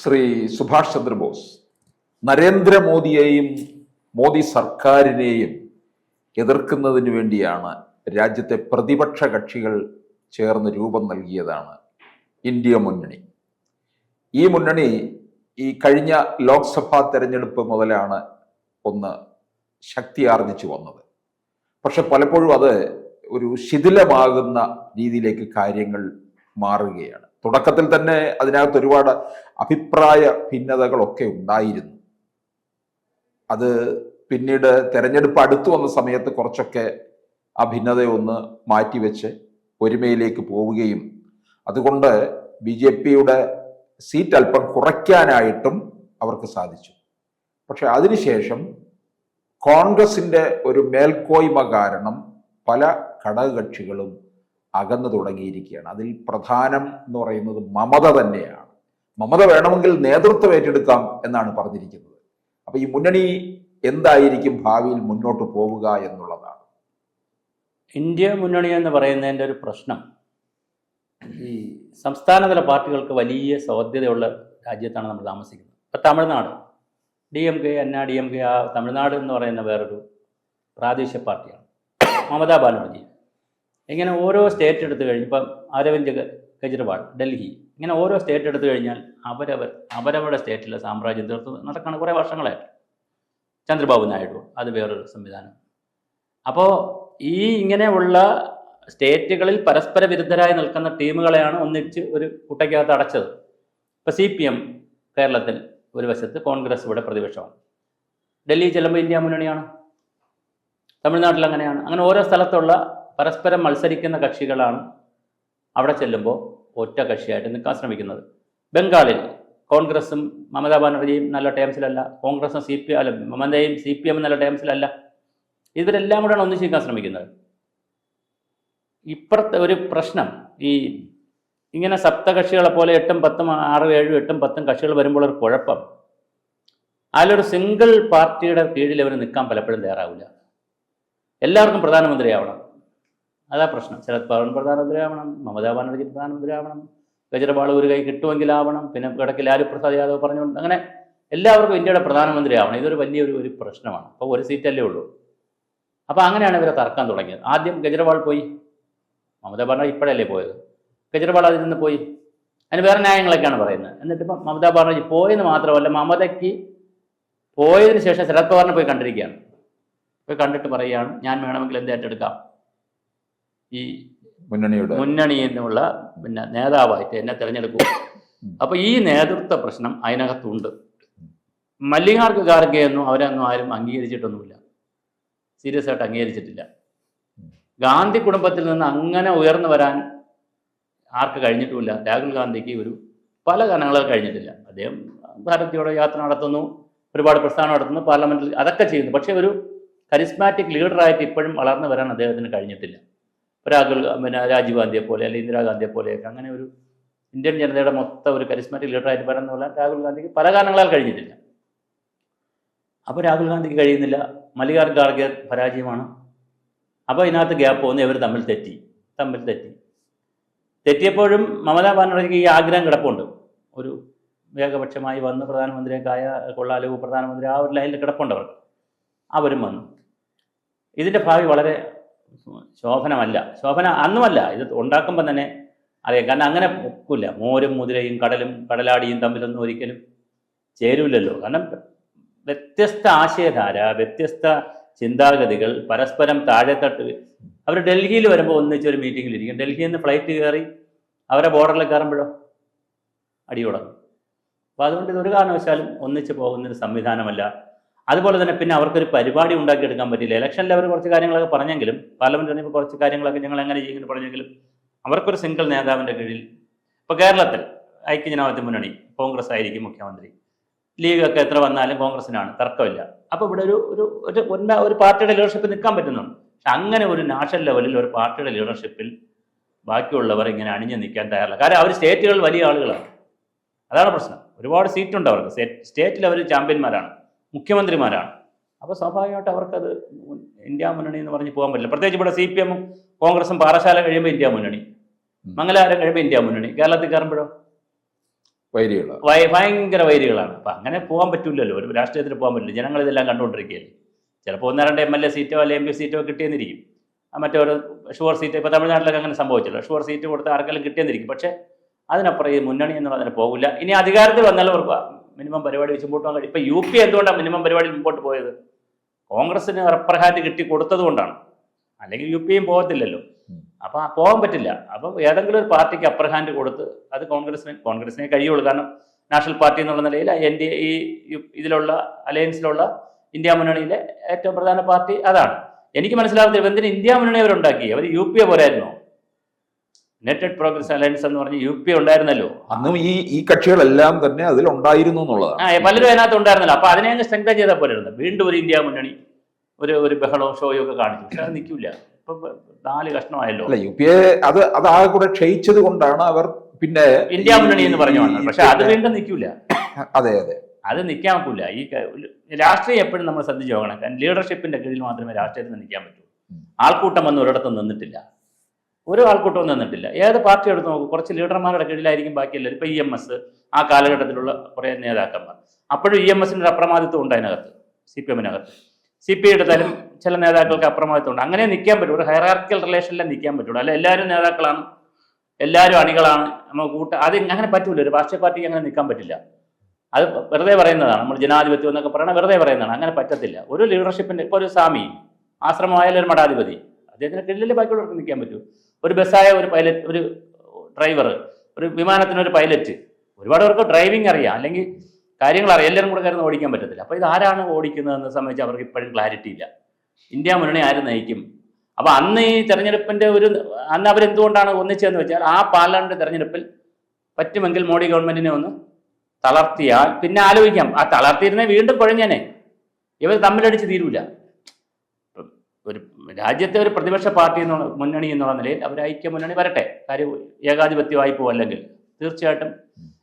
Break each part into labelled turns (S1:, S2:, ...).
S1: ശ്രീ സുഭാഷ് ചന്ദ്രബോസ് നരേന്ദ്രമോദിയെയും മോദി സർക്കാരിനെയും എതിർക്കുന്നതിന് വേണ്ടിയാണ് രാജ്യത്തെ പ്രതിപക്ഷ കക്ഷികൾ ചേർന്ന് രൂപം നൽകിയതാണ് ഇന്ത്യ മുന്നണി. ഈ മുന്നണി ഈ കഴിഞ്ഞ ലോക്സഭാ തെരഞ്ഞെടുപ്പ് മുതലാണ് ഒന്ന് ശക്തി ആർജിച്ചു വന്നത്. പക്ഷെ പലപ്പോഴും അത് ഒരു ശിഥിലമാകുന്ന രീതിയിലേക്ക് കാര്യങ്ങൾ മാറുകയാണ്. തുടക്കത്തിൽ തന്നെ അതിനകത്ത് ഒരുപാട് അഭിപ്രായ ഭിന്നതകളൊക്കെ ഉണ്ടായിരുന്നു. അത് പിന്നീട് തെരഞ്ഞെടുപ്പ് അടുത്തു വന്ന സമയത്ത് കുറച്ചൊക്കെ ആ ഭിന്നതയൊന്ന് മാറ്റിവെച്ച് ഒരുമയിലേക്ക് പോവുകയും അതുകൊണ്ട് ബി ജെ പിയുടെ സീറ്റ് അല്പം കുറയ്ക്കാനായിട്ടും അവർക്ക് സാധിച്ചു. പക്ഷെ അതിനുശേഷം കോൺഗ്രസിന്റെ ഒരു മേൽക്കോയ്മ കാരണം പല ഘടകകക്ഷികളും അകന്നു തുടങ്ങിയിരിക്കുകയാണ്. അതിൽ പ്രധാനം എന്ന് പറയുന്നത് മമത തന്നെയാണ്. മമത വേണമെങ്കിൽ നേതൃത്വം ഏറ്റെടുക്കാം എന്നാണ് പറഞ്ഞിരിക്കുന്നത്. അപ്പൊ ഈ മുന്നണി എന്തായിരിക്കും ഭാവിയിൽ മുന്നോട്ട് പോവുക എന്നുള്ളതാണ്.
S2: ഇന്ത്യ മുന്നണി എന്ന് പറയുന്നതിന്റെ ഒരു പ്രശ്നം. ഈ സംസ്ഥാനതല പാർട്ടികൾക്ക് വലിയ സാധ്യതയുള്ള രാജ്യത്താണ് നമ്മൾ താമസിക്കുന്നത്. ഇപ്പം Tamil Nadu. D M K Anna D M K ആ തമിഴ്നാട് എന്ന് പറയുന്ന വേറൊരു പ്രാദേശിക പാർട്ടിയാണ്. മമതാ ബാനർജി ഇങ്ങനെ ഓരോ സ്റ്റേറ്റ് എടുത്തു കഴിഞ്ഞ് ഇപ്പം അരവിന്ദ് കെജ്രിവാൾ ഡൽഹി ഇങ്ങനെ ഓരോ സ്റ്റേറ്റ് എടുത്തു കഴിഞ്ഞാൽ അവരവർ അവരവരുടെ സ്റ്റേറ്റിലെ സാമ്രാജ്യം തീർത്ത് നടക്കുകയാണ് കുറേ വർഷങ്ങളായിട്ട് ചന്ദ്രബാബു നായിഡു അത് വേറൊരു സംവിധാനം. അപ്പോൾ ഈ ഇങ്ങനെയുള്ള സ്റ്റേറ്റുകളിൽ പരസ്പര വിരുദ്ധരായി നിൽക്കുന്ന ടീമുകളെയാണ് ഒന്നിച്ച് ഒരു കുട്ടയ്ക്കകത്ത് അടച്ചത്. ഇപ്പോൾ സി പി എം കേരളത്തിൽ ഒരു വശത്ത് കോൺഗ്രസ് ഇവിടെ പ്രതിപക്ഷമാണ്. ഡൽഹി ചെല്ലുമ്പോൾ ഇന്ത്യ മുന്നണിയാണ്. തമിഴ്നാട്ടിൽ അങ്ങനെയാണ്. അങ്ങനെ ഓരോ സ്ഥലത്തുള്ള പരസ്പരം മത്സരിക്കുന്ന കക്ഷികളാണ് അവിടെ ചെല്ലുമ്പോൾ ഒറ്റ കക്ഷിയായിട്ട് നിൽക്കാൻ ശ്രമിക്കുന്നത്. ബംഗാളിൽ കോൺഗ്രസും മമതാ ബാനർജിയും നല്ല ടേംസിലല്ല കോൺഗ്രസും സി പി അല്ല മമതയും സി പി എമ്മും നല്ല ടേംസിലല്ല. ഇവരെല്ലാം കൂടെയാണ് ഒന്നിച്ചു നിൽക്കാൻ ശ്രമിക്കുന്നത്. ഇപ്പുറത്തെ ഒരു പ്രശ്നം ഈ ഇങ്ങനെ സപ്തകക്ഷികളെ പോലെ എട്ടും പത്തും ആറും ഏഴും എട്ടും പത്തും കക്ഷികൾ വരുമ്പോൾ ഒരു കുഴപ്പം. അതിലൊരു സിംഗിൾ പാർട്ടിയുടെ കീഴിൽ അവർ നിൽക്കാൻ പലപ്പോഴും തയ്യാറാവില്ല. എല്ലാവർക്കും പ്രധാനമന്ത്രിയാവണം. അതാ പ്രശ്നം. ശരത് പവാർ പ്രധാനമന്ത്രിയാവണം മമതാ ബാനർജി പ്രധാനമന്ത്രിയാവണം കെജ്രിവാൾ ഒരു കൈ കിട്ടുമെങ്കിലാവണം പിന്നെ ഇടയ്ക്ക് ലാലു പ്രസാദ് യാദവ് പറഞ്ഞുകൊണ്ട് അങ്ങനെ എല്ലാവർക്കും ഇന്ത്യയുടെ പ്രധാനമന്ത്രി ആവണം ഇതൊരു വലിയൊരു ഒരു പ്രശ്നമാണ്. അപ്പോൾ ഒരു സീറ്റല്ലേ ഉള്ളൂ. അപ്പോൾ അങ്ങനെയാണ് ഇവരെ തർക്കാൻ തുടങ്ങിയത്. ആദ്യം കെജ്രിവാൾ പോയി. മമതാ ബാനർജി ഇപ്പോഴല്ലേ പോയത്? കെജ്രിവാൾ അതിൽ നിന്ന് പോയി. അതിന് വേറെ ന്യായങ്ങളൊക്കെയാണ് പറയുന്നത്. എന്നിട്ട് ഇപ്പം മമതാ ബാനർജി പോയെന്ന് മാത്രമല്ല മമതയ്ക്ക് പോയതിന് ശേഷം ശരത് പവാറിനെ പോയി കണ്ടിരിക്കുകയാണ്. പോയി കണ്ടിട്ട് പറയുകയാണ് ഞാൻ വേണമെങ്കിൽ എന്ത് ഏറ്റെടുക്കാം? ഈ
S1: മുന്നണിയുടെ
S2: മുന്നണിയിൽ നിന്നുള്ള പിന്നെ നേതാവായിട്ട് എന്നെ തിരഞ്ഞെടുക്കും. അപ്പൊ ഈ നേതൃത്വ പ്രശ്നം അതിനകത്തുണ്ട്. മല്ലികാർക്ക് ഖാർഗെയൊന്നും അവരൊന്നും ആരും അംഗീകരിച്ചിട്ടൊന്നുമില്ല. സീരിയസ് ആയിട്ട് അംഗീകരിച്ചിട്ടില്ല. ഗാന്ധി കുടുംബത്തിൽ നിന്ന് അങ്ങനെ ഉയർന്നു വരാൻ ആർക്ക് കഴിഞ്ഞിട്ടുമില്ല. രാഹുൽ ഗാന്ധിക്ക് ഒരു പല കാരണങ്ങളും കഴിഞ്ഞിട്ടില്ല. അദ്ദേഹം ഭാരതീയോടെ യാത്ര നടത്തുന്നു ഒരുപാട് പ്രസ്ഥാനം നടത്തുന്നു പാർലമെന്റിൽ അതൊക്കെ ചെയ്യുന്നു. പക്ഷേ ഒരു കരിസ്മാറ്റിക് ലീഡറായിട്ട് ഇപ്പോഴും വളർന്നു വരാൻ അദ്ദേഹത്തിന് കഴിഞ്ഞിട്ടില്ല. രാഹുൽ പിന്നെ രാജീവ് ഗാന്ധിയെ പോലെ അല്ലെങ്കിൽ ഇന്ദിരാഗാന്ധിയെ പോലെയൊക്കെ അങ്ങനെ ഒരു ഇന്ത്യൻ ജനതയുടെ മൊത്തം ഒരു കരിസ്മാറ്റിക് ലീഡറായിട്ട് വരാൻ പോലെ രാഹുൽ ഗാന്ധിക്ക് പല കാരണങ്ങളാൽ കഴിഞ്ഞിട്ടില്ല. അപ്പോൾ രാഹുൽ ഗാന്ധിക്ക് കഴിയുന്നില്ല. മല്ലികാർ ഖാർഗെ പരാജയമാണ്. അപ്പോൾ ഇതിനകത്ത് ഗ്യാപ്പ് വന്ന് ഇവർ തമ്മിൽ തെറ്റി തമ്മിൽ തെറ്റി. തെറ്റിയപ്പോഴും മമതാ ബാനർജിക്ക് ഈ ആഗ്രഹം കിടപ്പുണ്ട്. ഒരു ഏകപക്ഷമായി വന്ന് പ്രധാനമന്ത്രിയൊക്കെ ആയ കൊള്ളാലോ പ്രധാനമന്ത്രി ആ ഒരു ലൈനിൽ കിടപ്പുണ്ട് അവർ അവരും വന്നു. ഇതിന്റെ ഭാവി വളരെ ശോഭനമല്ല. ശോഭന അന്നുമല്ല. ഇത് ഉണ്ടാക്കുമ്പോൾ തന്നെ അറിയാം. കാരണം അങ്ങനെ ഒക്കില്ല. മോരും മുതിരയും കടലും കടലാടിയും തമ്മിലൊന്നും ഒരിക്കലും ചേരൂലല്ലോ. കാരണം വ്യത്യസ്ത ആശയധാര വ്യത്യസ്ത ചിന്താഗതികൾ പരസ്പരം താഴെത്തട്ട് അവർ ഡൽഹിയിൽ വരുമ്പോൾ ഒന്നിച്ച് ഒരു മീറ്റിങ്ങിൽ ഇരിക്കും ഡൽഹിയിൽ നിന്ന് ഫ്ലൈറ്റ് കയറി അവരെ ബോർഡറിൽ കയറുമ്പോഴോ അടി തുടങ്ങും. അപ്പോൾ അതുകൊണ്ട് ഇതൊരു കാരണവശാലും ഒന്നിച്ച് പോകുന്നൊരു സംവിധാനമല്ല. അതുപോലെ തന്നെ പിന്നെ അവർക്കൊരു പരിപാടി ഉണ്ടാക്കിയെടുക്കാൻ പറ്റില്ല. ഇലക്ഷനിൽ അവർ കുറച്ച് കാര്യങ്ങളൊക്കെ പറഞ്ഞെങ്കിലും പാർലമെന്റ് പറഞ്ഞപ്പോൾ കുറച്ച് കാര്യങ്ങളൊക്കെ ഞങ്ങൾ എങ്ങനെ ചെയ്യുമെന്ന് പറഞ്ഞെങ്കിലും അവർക്കൊരു സിംഗിൾ നേതാവിന്റെ കീഴിൽ ഇപ്പോൾ കേരളത്തിൽ ഐക്യജനാധിപത്യ മുന്നണി കോൺഗ്രസ് ആയിരിക്കും മുഖ്യമന്ത്രി. ലീഗ് ഒക്കെ എത്ര വന്നാലും കോൺഗ്രസിനാണ് തർക്കമില്ല. അപ്പോൾ ഇവിടെ ഒരു ഒരു ഒരു പാർട്ടിയുടെ ലീഡർഷിപ്പ് നിൽക്കാൻ പറ്റുന്നുണ്ട്. പക്ഷെ അങ്ങനെ ഒരു നാഷണൽ ലെവലിൽ ഒരു പാർട്ടിയുടെ ലീഡർഷിപ്പിൽ ബാക്കിയുള്ളവർ ഇങ്ങനെ അണിഞ്ഞു നിൽക്കാൻ തയ്യാറില്ല. കാരണം അവർ സ്റ്റേറ്റുകൾ വലിയ ആളുകളാണ്. അതാണ് പ്രശ്നം. ഒരുപാട് സീറ്റുണ്ട് അവർക്ക്. സ്റ്റേറ്റ് അവർ ചാമ്പ്യന്മാരാണ് മുഖ്യമന്ത്രിമാരാണ്. അപ്പോൾ സ്വാഭാവികമായിട്ട് അവർക്കത് ഇന്ത്യ മുന്നണി എന്ന് പറഞ്ഞ് പോകാൻ പറ്റില്ല. പ്രത്യേകിച്ച് ഇവിടെ സി പി എമ്മും കോൺഗ്രസും പാറശാല കഴിയുമ്പോൾ ഇന്ത്യ മുന്നണി. മംഗലാരം കഴിയുമ്പോൾ ഇന്ത്യ മുന്നണി. കേരളത്തിൽ കയറുമ്പോഴോ? വൈരികളാണ് ഭയങ്കര വൈരികളാണ്. അപ്പം അങ്ങനെ പോകാൻ പറ്റില്ലല്ലോ ഒരു രാഷ്ട്രീയത്തിൽ പോകാൻ പറ്റില്ല. ജനങ്ങൾ ഇതെല്ലാം കണ്ടുകൊണ്ടിരിക്കുകയല്ലേ. ചിലപ്പോൾ ഒന്നോ രണ്ട് എം എൽ എ സീറ്റോ അല്ലെങ്കിൽ എം പി സീറ്റോ കിട്ടിയെന്നിരിക്കും. മറ്റൊരു ഷുവർ സീറ്റ് ഇപ്പോൾ തമിഴ്നാട്ടിലൊക്കെ അങ്ങനെ സംഭവിച്ചല്ലോ ഷുവർ സീറ്റ് കൊടുത്ത് ആർക്കെങ്കിലും കിട്ടിയെന്നിരിക്കും. പക്ഷേ അതിനപ്പുറം ഈ മുന്നണി എന്നുള്ളതിന് പോകില്ല. ഇനി അധികാരത്തിൽ വന്നാലും അവർക്ക് മിനിമം പരിപാടി വെച്ച് മുമ്പോട്ട് പോകാൻ കഴിയും. ഇപ്പം യു പി എന്തുകൊണ്ടാണ് മിനിമം പരിപാടി മുമ്പോട്ട് പോയത്? കോൺഗ്രസിന് റെപ്രഹാറ്റ് കിട്ടി കൊടുത്തത് കൊണ്ടാണ്. അല്ലെങ്കിൽ യു പിയും പോകത്തില്ലല്ലോ. അപ്പൊ പോകാൻ പറ്റില്ല. അപ്പം ഏതെങ്കിലും ഒരു പാർട്ടിക്ക് അപ്രഹാൻഡ് കൊടുത്ത് അത് കോൺഗ്രസിന് കോൺഗ്രസിനെ കഴിയുള്ളൂ. കാരണം നാഷണൽ പാർട്ടി എന്നുള്ള നിലയിൽ എൻ ഡി ഈ ഇതിലുള്ള അലയൻസിലുള്ള ഇന്ത്യ മുന്നണിയിലെ ഏറ്റവും പ്രധാന പാർട്ടി അതാണ്. എനിക്ക് മനസ്സിലാകുന്നത് എന്തിന് ഇന്ത്യ മുന്നണി അവരുണ്ടാക്കി? അവർ യു പി എ പോരായിരുന്നു? യുണൈറ്റഡ് പ്രോഗ്രസ് അലയൻസ് എന്ന് പറഞ്ഞ് യു പി ഉണ്ടായിരുന്നല്ലോ.
S1: അന്നും ഈ ഈ കക്ഷികളെല്ലാം തന്നെ അതിൽ ഉണ്ടായിരുന്നു എന്നുള്ളതാണ്.
S2: ആ പലരും അതിനകത്ത് ഉണ്ടായിരുന്നല്ലോ. അപ്പൊ അതിനെ അങ്ങ് സ്ട്രെങ്തൻ ചെയ്താൽ പോരായിരുന്നു. വീണ്ടും ഒരു ഇന്ത്യ മുന്നണി ഒരു ഒരു ബഹളവും ഷോയും ഒക്കെ കാണിച്ചു. പക്ഷെ അത് നിൽക്കില്ല. ഇപ്പൊ നാല് കഷ്ണമായല്ലോ.
S1: അല്ല യു പി എ അത് അത് ആകെ കൂടെ ക്ഷയിച്ചത് കൊണ്ടാണ് അവർ പിന്നെ
S2: ഇന്ത്യ മുന്നണി എന്ന് പറഞ്ഞു പക്ഷെ അത് വീണ്ടും നിൽക്കില്ല.
S1: അതെ അതെ.
S2: അത് നിൽക്കാൻ പറ്റില്ല ഈ രാഷ്ട്രീയം എപ്പോഴും നമ്മൾ ശ്രദ്ധിച്ചു നോക്കണം. കാരണം ലീഡർഷിപ്പിന്റെ കീഴിൽ മാത്രമേ രാഷ്ട്രീയത്തിൽ നിൽക്കാൻ പറ്റൂ. ആൾക്കൂട്ടം വന്ന് ഒരിടത്തും നിന്നിട്ടില്ല. ഒരു ആൾക്കൂട്ടവും നിന്നിട്ടില്ല ഏത് പാർട്ടി എടുത്ത് നോക്കും കുറച്ച് ലീഡർമാരുടെ കീഴിലായിരിക്കും ബാക്കിയല്ല ഇപ്പൊ ഇ എം എസ് ആ കാലഘട്ടത്തിലുള്ള കുറേ നേതാക്കന്മാർ. അപ്പോഴും ഇ എം എസിന്റെ ഒരു അപ്രമാദിത്വം ഉണ്ട് അതിനകത്ത് സി പി എമ്മിനകത്ത് സി പി എടുത്താലും ചില നേതാക്കൾക്ക് അപ്രമാദിത്വം ഉണ്ട്. അങ്ങനെ നിൽക്കാൻ പറ്റും. ഒരു ഹൈറാർക്കൽ റിലേഷനിലെ നിൽക്കാൻ പറ്റുള്ളൂ. അല്ല എല്ലാവരും നേതാക്കളാണ് എല്ലാവരും അണികളാണ്. നമ്മൾ കൂട്ട അത് അങ്ങനെ പറ്റൂല. ഒരു രാഷ്ട്രീയ പാർട്ടിക്ക് അങ്ങനെ നിൽക്കാൻ പറ്റില്ല. അത് വെറുതെ പറയുന്നതാണ്. നമ്മൾ ജനാധിപത്യം എന്നൊക്കെ പറയണത് വെറുതെ പറയുന്നതാണ്. അങ്ങനെ പറ്റത്തില്ല. ഒരു ലീഡർഷിപ്പിന്റെ ഇപ്പോൾ ഒരു സ്വാമി ആശ്രമമായാലും ഒരു മഠാധിപതി. അദ്ദേഹത്തിന് കീഴിലെ ബാക്കിയുള്ളവർക്ക് നിൽക്കാൻ പറ്റൂ. ഒരു ബസ്സായ ഒരു പൈലറ്റ് ഒരു ഡ്രൈവർ ഒരു വിമാനത്തിന് ഒരു പൈലറ്റ് ഒരുപാട് പേർക്ക് ഡ്രൈവിംഗ് അറിയാം. അല്ലെങ്കിൽ കാര്യങ്ങൾ അറിയാം. എല്ലാവരും കൂടെ കയറുന്ന ഓടിക്കാൻ പറ്റത്തില്ല. അപ്പോൾ ഇതാരാണ് ഓടിക്കുന്നതെന്ന് സംബന്ധിച്ച് അവർക്ക് ഇപ്പോഴും ക്ലാരിറ്റി ഇല്ല. ഇന്ത്യ മുന്നണി ആര് നയിക്കും? അപ്പോൾ അന്ന് ഈ തെരഞ്ഞെടുപ്പിന്റെ ഒരു അന്ന് അവരെന്തുകൊണ്ടാണ് ഒന്നിച്ചതെന്ന് വെച്ചാൽ ആ പാർലമെന്റ് തെരഞ്ഞെടുപ്പിൽ പറ്റുമെങ്കിൽ മോഡി ഗവൺമെന്റിനെ ഒന്ന് തളർത്തിയാൽ പിന്നെ ആലോചിക്കാം. ആ തളർത്തിയിരുന്നേ വീണ്ടും കുഴഞ്ഞേനെ. ഇവർ തമ്മിലടിച്ച് തീരൂല. ഒരു രാജ്യത്തെ ഒരു പ്രതിപക്ഷ പാർട്ടി എന്നുള്ള മുന്നണി എന്നുള്ള നിലയിൽ അവർ ഐക്യ മുന്നണി വരട്ടെ. കാര്യം ഏകാധിപത്യമായി പോവല്ലെങ്കിൽ തീർച്ചയായിട്ടും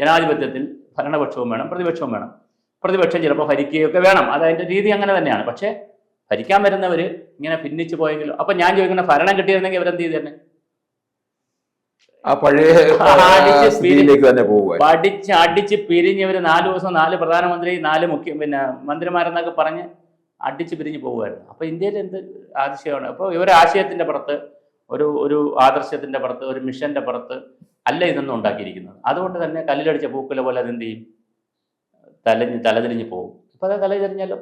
S2: ജനാധിപത്യത്തിൽ ഭരണപക്ഷവും വേണം പ്രതിപക്ഷവും വേണം. പ്രതിപക്ഷം ചിലപ്പോൾ ഭരിക്കുകയൊക്കെ വേണം. അത് അതിന്റെ രീതി അങ്ങനെ തന്നെയാണ്. പക്ഷേ ഭരിക്കാൻ വരുന്നവർ ഇങ്ങനെ ഭിന്നിച്ചു പോയെങ്കിലും അപ്പം ഞാൻ ചോദിക്കുന്ന ഭരണം കിട്ടിയിരുന്നെങ്കിൽ അവരെന്ത് ചെയ്തു തന്നെ
S1: ആ പഴയ
S2: അടിച്ച്
S1: തന്നെ
S2: പഠിച്ച് അടിച്ച് പിരിഞ്ഞ് ഇവർ നാല് ദിവസം നാല് പ്രധാനമന്ത്രി നാല് മുഖ്യ പിന്നെ മന്ത്രിമാരെന്നൊക്കെ പറഞ്ഞ് അടിച്ച് പിരിഞ്ഞു പോകുമായിരുന്നു അപ്പോൾ ഇന്ത്യയിൽ എന്ത് ആശയമാണ് അപ്പോൾ ഒരു ആശയത്തിന്റെ പുറത്ത് ഒരു ഒരു ആദർശത്തിന്റെ പുറത്ത് ഒരു മിഷന്റെ പുറത്ത് അല്ല ഇതൊന്നും ഉണ്ടാക്കിയിരിക്കുന്നത്. അതുകൊണ്ട് തന്നെ കല്ലിലടിച്ച പൂക്കുല പോലെ അതെന്ത് ചെയ്യും? തലഞ്ഞ് തലതിരിഞ്ഞ് പോകും. ഇപ്പൊ അത് തലതിരിഞ്ഞല്ലോ.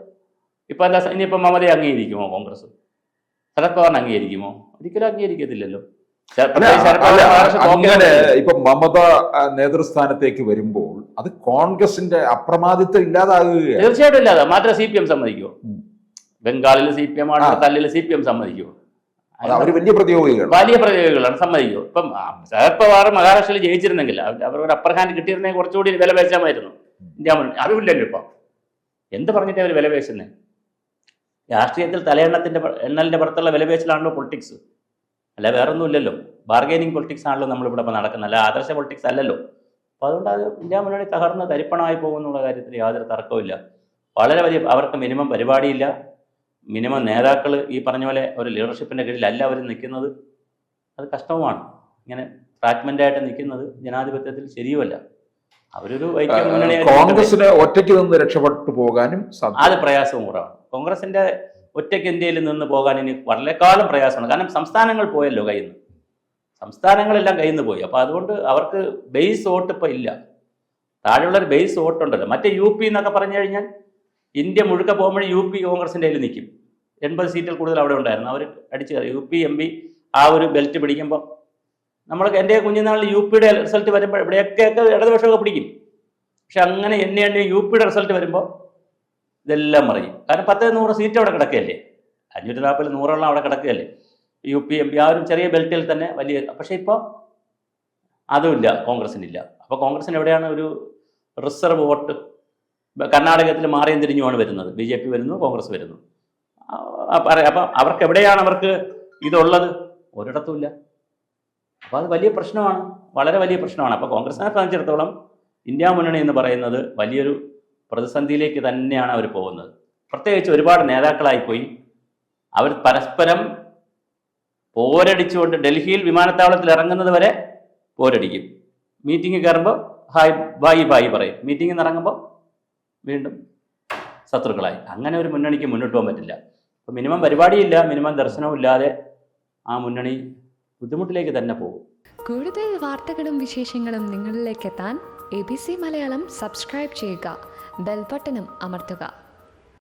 S2: ഇപ്പൊ അല്ല ഇനിയിപ്പോ മമതയെ അംഗീകരിക്കുമോ കോൺഗ്രസ്? ശരത് പവാറിനെ അംഗീകരിക്കുമോ? ഒരിക്കലും അംഗീകരിക്കത്തില്ലല്ലോ.
S1: അങ്ങനെ ഇപ്പൊ മമത നേതൃസ്ഥാനത്തേക്ക് വരുമ്പോൾ അത് കോൺഗ്രസിന്റെ അപ്രമാദിത്വം ഇല്ലാതാകുകയാണ്.
S2: തീർച്ചയായിട്ടും ഇല്ലാതെ. മാത്രം സി പി എം സമ്മതിക്കുമോ ബംഗാളിൽ സി പി എം ആണ്. തല്ലിൽ സി പി എം സമ്മതിക്കുമോ
S1: വലിയ പ്രതിയോഗികൾ
S2: വലിയ പ്രതിയോഗികളാണ് സമ്മതിക്കും. ഇപ്പം ശരത് പവാർ മഹാരാഷ്ട്രയിൽ ജയിച്ചിരുന്നെങ്കിൽ അവർ അവർ ഒരു അപ്പർ ഹാൻഡ് കിട്ടിയിരുന്നെ കുറച്ചുകൂടി വില പേശാമായിരുന്നു. ഇന്ത്യ മുന്നണി അതുമില്ലല്ലോ ഇപ്പം. എന്ത് പറഞ്ഞിട്ട് അവർ വില പേശുന്നത് രാഷ്ട്രീയത്തിൽ തലയെണ്ണത്തിന്റെ എണ്ണലിന്റെ പുറത്തുള്ള വില പേശലാണല്ലോ പൊളിറ്റിക്സ്. അല്ല വേറൊന്നും ഇല്ലല്ലോ ബാർഗൈനിങ് പൊളിറ്റിക്സ് ആണല്ലോ നമ്മളിവിടെ ഇപ്പോൾ നടക്കുന്നത്. അല്ല ആദർശ പൊളിറ്റിക്സ് അല്ലല്ലോ. അപ്പോൾ അതുകൊണ്ട് അത് ഇന്ത്യ മുന്നണി തകർന്ന് തരിപ്പണമായി പോകുന്നുള്ള കാര്യത്തിൽ യാതൊരു തർക്കവുമില്ല. വളരെ വലിയ അവർക്ക് മിനിമം പരിപാടിയില്ല. മിനിമം നേതാക്കൾ ഈ പറഞ്ഞ പോലെ ഒരു ലീഡർഷിപ്പിന്റെ കീഴിലല്ല അവർ നിൽക്കുന്നത്. അത് കഷ്ടവുമാണ്. ഇങ്ങനെ ഫ്രാഗ്മെന്റ് ആയിട്ട് നിൽക്കുന്നത് ജനാധിപത്യത്തിൽ ശരിയുമല്ല. അവരൊരു
S1: കോൺഗ്രസിനെ ഒറ്റയ്ക്ക് നിന്ന് രക്ഷപ്പെട്ടു പോകാനും
S2: അത് പ്രയാസവും കുറവാണ്. കോൺഗ്രസിന്റെ ഒറ്റയ്ക്ക് ഇന്ത്യയിൽ നിന്ന് പോകാൻ ഇനി വളരെക്കാലം പ്രയാസമാണ്. കാരണം സംസ്ഥാനങ്ങൾ പോയല്ലോ കയ്യിൽ നിന്ന്. സംസ്ഥാനങ്ങളെല്ലാം കയ്യിൽ നിന്ന് പോയി. അപ്പോൾ അതുകൊണ്ട് അവർക്ക് ബേസ് വോട്ട് ഇപ്പോൾ ഇല്ല. താഴെയുള്ള ഒരു ബേസ് വോട്ട് ഉണ്ടല്ലോ. മറ്റേ യു പി എന്നൊക്കെ പറഞ്ഞു കഴിഞ്ഞാൽ ഇന്ത്യ മുഴുക്ക പോകുമ്പോഴും യു പി കോൺഗ്രസിന്റെ കയ്യിൽ നിൽക്കും. എൺപത് സീറ്റിൽ കൂടുതൽ അവിടെ ഉണ്ടായിരുന്നു. അവർ അടിച്ചു കയറി. യു പി എം പി ആ ഒരു ബെൽറ്റ് പിടിക്കുമ്പോൾ നമ്മൾ എന്റെ കുഞ്ഞുനാളിൽ യു പിയുടെ റിസൾട്ട് വരുമ്പോൾ ഇവിടെയൊക്കെയൊക്കെ ഇടതുപക്ഷമൊക്കെ പിടിക്കും. പക്ഷെ അങ്ങനെ എണ്ണി എണ്ണി യു പിയുടെ റിസൾട്ട് വരുമ്പോൾ ഇതെല്ലാം മറിയും. കാരണം പത്ത് നൂറ് സീറ്റ് അവിടെ കിടക്കുകയല്ലേ? അഞ്ഞൂറ്റി നാൽപ്പതിൽ നൂറെണ്ണം അവിടെ കിടക്കുകയല്ലേ? യു പി എം പി ആ ഒരു ചെറിയ ബെൽറ്റിൽ തന്നെ വലിയ പക്ഷേ ഇപ്പോൾ അതുമില്ല കോൺഗ്രസിനില്ല അപ്പോൾ കോൺഗ്രസിന് എവിടെയാണ് ഒരു റിസർവ് വോട്ട്? കർണാടകത്തിൽ മാറിയും തിരിഞ്ഞുമാണ് വരുന്നത്? ബി ജെ പി വരുന്നു കോൺഗ്രസ് വരുന്നു. അപ്പം അവർക്ക് എവിടെയാണ് അവർക്ക് ഇതുള്ളത്? ഒരിടത്തുമില്ല അപ്പോൾ അത് വലിയ പ്രശ്നമാണ്. വളരെ വലിയ പ്രശ്നമാണ്. അപ്പോൾ കോൺഗ്രസിനെ സംബന്ധിച്ചിടത്തോളം ഇന്ത്യ മുന്നണി എന്ന് പറയുന്നത് വലിയൊരു പ്രതിസന്ധിയിലേക്ക് തന്നെയാണ് അവർ പോകുന്നത്. പ്രത്യേകിച്ച് ഒരുപാട് നേതാക്കളായിപ്പോയി. അവർ പരസ്പരം പോരടിച്ചുകൊണ്ട് ഡൽഹിയിൽ വിമാനത്താവളത്തിൽ ഇറങ്ങുന്നത് വരെ പോരടിക്കും. മീറ്റിംഗ് കയറുമ്പോൾ ഹായ് ബായി ബായി പറയും. മീറ്റിംഗിൽ നിന്ന് ഇറങ്ങുമ്പോൾ വീണ്ടും ശത്രുക്കളായി. അങ്ങനെ ഒരു മുന്നണിക്ക് മുന്നോട്ട് പോകാൻ പറ്റില്ല. അപ്പോൾ മിനിമം പരിപാടിയില്ല മിനിമം ദർശനവും ഇല്ലാതെ ആ മുന്നണി ബുദ്ധിമുട്ടിലേക്ക് തന്നെ പോകും.
S3: കൂടുതൽ വാർത്തകളും വിശേഷങ്ങളും നിങ്ങളിലേക്ക് എത്താൻ A B C Malayalam subscribe ചെയ്യുക. ബെൽബട്ടനും അമർത്തുക.